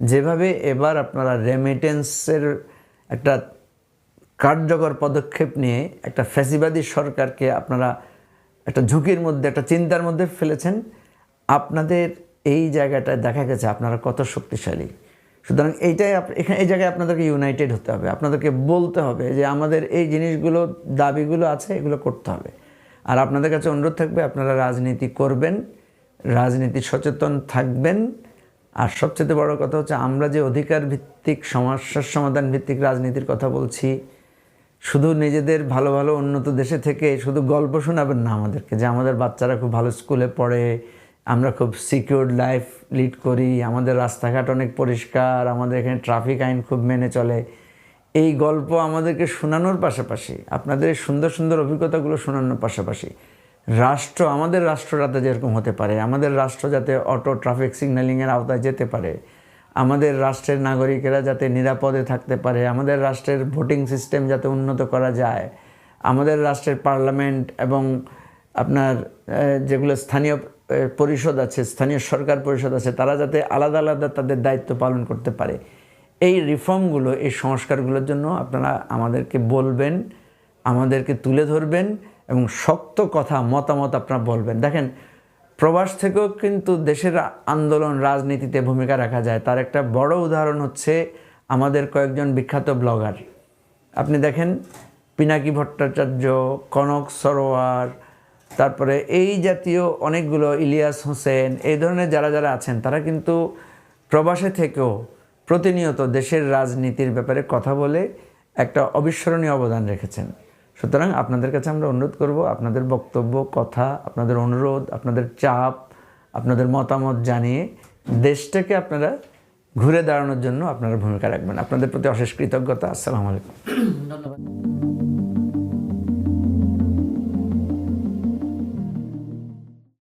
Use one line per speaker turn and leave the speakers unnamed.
যেভাবে এবার আপনারা রেমিটেন্সের একটা কার্যকর পদক্ষেপ নিয়ে একটা ফ্যাসিবাদী সরকারকে আপনারা একটা ঝুঁকির মধ্যে, একটা চিন্তার মধ্যে ফেলেছেন, আপনাদের এই জায়গাটায় দেখা গেছে আপনারা কত শক্তিশালী। সুতরাং এইটাই এখানে এই জায়গায় আপনাদেরকে ইউনাইটেড হতে হবে। আপনাদেরকে বলতে হবে যে আমাদের এই জিনিসগুলো, দাবিগুলো আছে, এগুলো করতে হবে। আর আপনাদের কাছে অনুরোধ থাকবে, আপনারা রাজনীতি করবেন, রাজনীতি সচেতন থাকবেন আর সবচেয়ে বড় কথা হচ্ছে আমরা যে অধিকার ভিত্তিক সমস্যার সমাধান ভিত্তিক রাজনীতির কথা বলছি, শুধু নিজেদের ভালো ভালো উন্নত দেশে থেকে শুধু গল্প শোনাবেন না আমাদেরকে, যে আমাদের বাচ্চারা খুব ভালো স্কুলে পড়ে, আমরা খুব সিকিউরড লাইফ লিড করি, আমাদের রাস্তাঘাট অনেক পরিষ্কার, আমাদের এখানে ট্রাফিক আইন খুব মেনে চলে। এই গল্প আমাদেরকে শোনানোর পাশাপাশি, আপনাদের সুন্দর সুন্দর অভিজ্ঞতাগুলো শোনানোর পাশাপাশি রাষ্ট্র, আমাদের রাষ্ট্রটাতে যেরকম হতে পারে, আমাদের রাষ্ট্র যাতে অটো ট্রাফিক সিগন্যালিংয়ের আওতায় যেতে পারে, আমাদের রাষ্ট্রের নাগরিকেরা যাতে নিরাপদে থাকতে পারে, আমাদের রাষ্ট্রের ভোটিং সিস্টেম যাতে উন্নত করা যায়, আমাদের রাষ্ট্রের পার্লামেন্ট এবং আপনার যেগুলো স্থানীয় পরিষদ আছে, স্থানীয় সরকার পরিষদ আছে, তারা যাতে আলাদা আলাদা তাদের দায়িত্ব পালন করতে পারে। এই রিফর্মগুলো, এই সংস্কারগুলোর জন্য আপনারা আমাদেরকে বলবেন, আমাদেরকে তুলে ধরবেন এবং শক্ত কথা, মতামত আপনারা বলবেন। দেখেন, প্রবাস থেকেও কিন্তু দেশের আন্দোলন, রাজনীতিতে ভূমিকা রাখা যায়। তার একটা বড় উদাহরণ হচ্ছে আমাদের কয়েকজন বিখ্যাত ব্লগার। আপনি দেখেন, পিনাকি ভট্টাচার্য, কনক সরোয়ার, তারপরে এই জাতীয় অনেকগুলো, ইলিয়াস হোসেন, এই ধরনের যারা যারা আছেন, তারা কিন্তু প্রবাসে থেকেও প্রতিনিয়ত দেশের রাজনীতির ব্যাপারে কথা বলে একটা অবিস্মরণীয় অবদান রেখেছেন। সুতরাং আপনাদের কাছে আমরা অনুরোধ করব, আপনাদের বক্তব্য, কথা, আপনাদের অনুরোধ, আপনাদের চাপ, আপনাদের মতামত জানিয়ে দেশটাকে আপনারা ঘুরে দাঁড়ানোর জন্য আপনারা ভূমিকা রাখবেন। আপনাদের প্রতি অশেষ কৃতজ্ঞতা। আসসালামু আলাইকুম।
ধন্যবাদ।